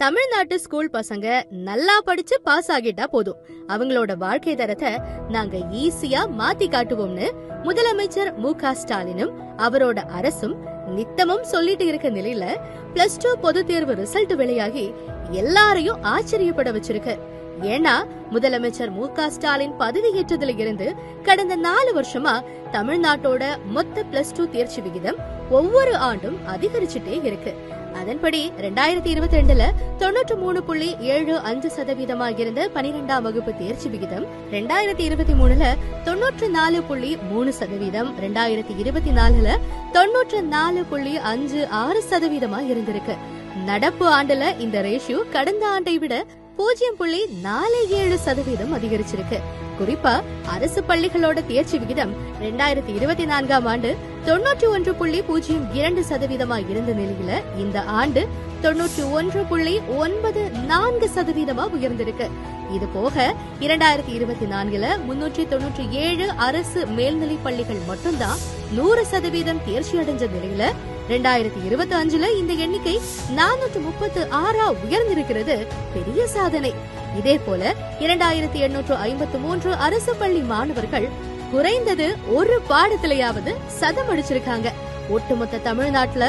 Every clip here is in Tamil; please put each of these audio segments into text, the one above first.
தமிழ்நாட்டு ஸ்கூல் பசங்க நல்லா படிச்சு பாஸ் ஆகிட்டா போதும். அவங்களோட வாழ்க்கை தரத்தை நாங்க ஈஸியா மாத்தி காட்டுவோம்னு முதலமைச்சர் மு க ஸ்டாலினும் அவரோட அரசும் நித்தமும் சொல்லிட்டு இருக்க நிலையில பிளஸ் டூ பொது தேர்வு ரிசல்ட் வெளியாகி எல்லாரையும் ஆச்சரியப்பட வச்சிருக்கு. ஏன்னா முதலமைச்சர் மு க ஸ்டாலின் பதவியேற்றதுல இருந்து கடந்த நாலு வருஷமா தமிழ்நாட்டோட மொத்த பிளஸ் டூ தேர்ச்சி விகிதம் ஒவ்வொரு ஆண்டும் அதிகரிச்சுட்டே இருக்கு. அதன்படி ரெண்டாயிரத்தி இருபத்தி ரெண்டுல தொண்ணூற்று மூணு புள்ளி ஏழு அஞ்சு சதவீதமாக இருந்த பனிரெண்டாம் வகுப்பு தேர்ச்சி விகிதம் ரெண்டாயிரத்தி இருபத்தி மூணுல தொண்ணூற்று நாலு புள்ளி மூணு சதவீதம். ரெண்டாயிரத்தி இருபத்தி நாலுல தொண்ணூற்று நாலு புள்ளி அஞ்சு ஆறு சதவீதமா இருந்திருக்கு நடப்பு ஆண்டுல இந்த ரேஷியோ கடந்த ஆண்டை விட பூஜ்ஜியம் புள்ளி நாலு ஏழு சதவீதம் அதிகரிச்சிருக்கு. குறிப்பா அரசு பள்ளிகளோட தேர்ச்சி விகிதம் ரெண்டாயிரத்தி இருபத்தி நான்காம் ஆண்டு தொன்னூற்றி ஒன்று புள்ளி பூஜ்ஜியம் இரண்டு சதவீதமா இருந்த நிலையில இந்த ஆண்டு தொன்னூற்றி ஒன்று புள்ளி ஒன்பது நான்கு சதவீதமா உயர்ந்திருக்கு. இது போக இரண்டாயிரத்தி இருபத்தி நான்குல முன்னூற்றி தொன்னூற்றி ஏழு அரசு மேல்நிலை பள்ளிகள் மட்டும்தான் நூறு சதவீதம் தேர்ச்சி அடைஞ்ச நிலையில ரெண்டாயிரத்தி இருபத்தி அஞ்சுல இந்த எண்ணிக்கை நானூற்று முப்பத்து ஆறா உயர்ந்திருக்கிறது. பெரிய சாதனை. இதே போல இரண்டாயிரத்தி எண்ணூற்று ஐம்பத்து மூன்று அரசு பள்ளி மாணவர்கள் குறைந்தது ஒரு பாடத்திலேயாவது சதம் அடிச்சிருக்காங்க. ஒட்டுமொத்த தமிழ்நாட்டுல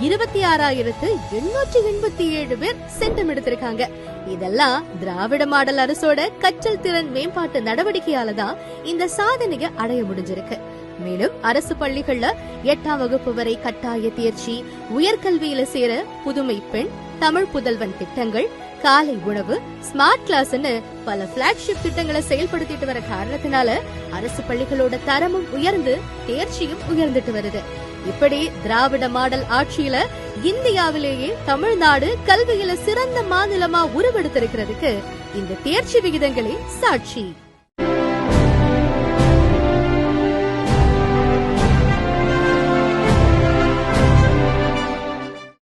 இருபத்தி ஆறாயிரத்து எண்ணூற்றி எண்பத்தி ஏழு பேர் சென்டம் எடுத்திருக்காங்க. இதெல்லாம் திராவிட மாடல் அரசோட கற்றல் திறன் மேம்பாட்டு நடவடிக்கையால தான் இந்த சாதனையை அடைய முடிஞ்சிருக்கு. மேலும் அரசு பள்ளிகள்ல எட்டாம் வகுப்பு வரை கட்டாய தேர்ச்சி உயர்கல்வியில சேர புதுமை பெண் தமிழ் புதல்வன் திட்டங்கள் காலை உணவு ஸ்மார்ட் கிளாஸ்னு பல பிளாக்ஷிப் திட்டங்களை செயல்படுத்திட்டு வர காரணத்தினால அரசு பள்ளிகளோட தரமும் உயர்ந்து தேர்ச்சியும் உயர்ந்துட்டு வருது. இப்படி திராவிட மாடல் ஆட்சியில இந்தியாவிலேயே தமிழ்நாடு கல்வியில சிறந்த மாநிலமா உருவெடுத்திருக்கிறதுக்கு இந்த தேர்ச்சி விகிதங்களே சாட்சி.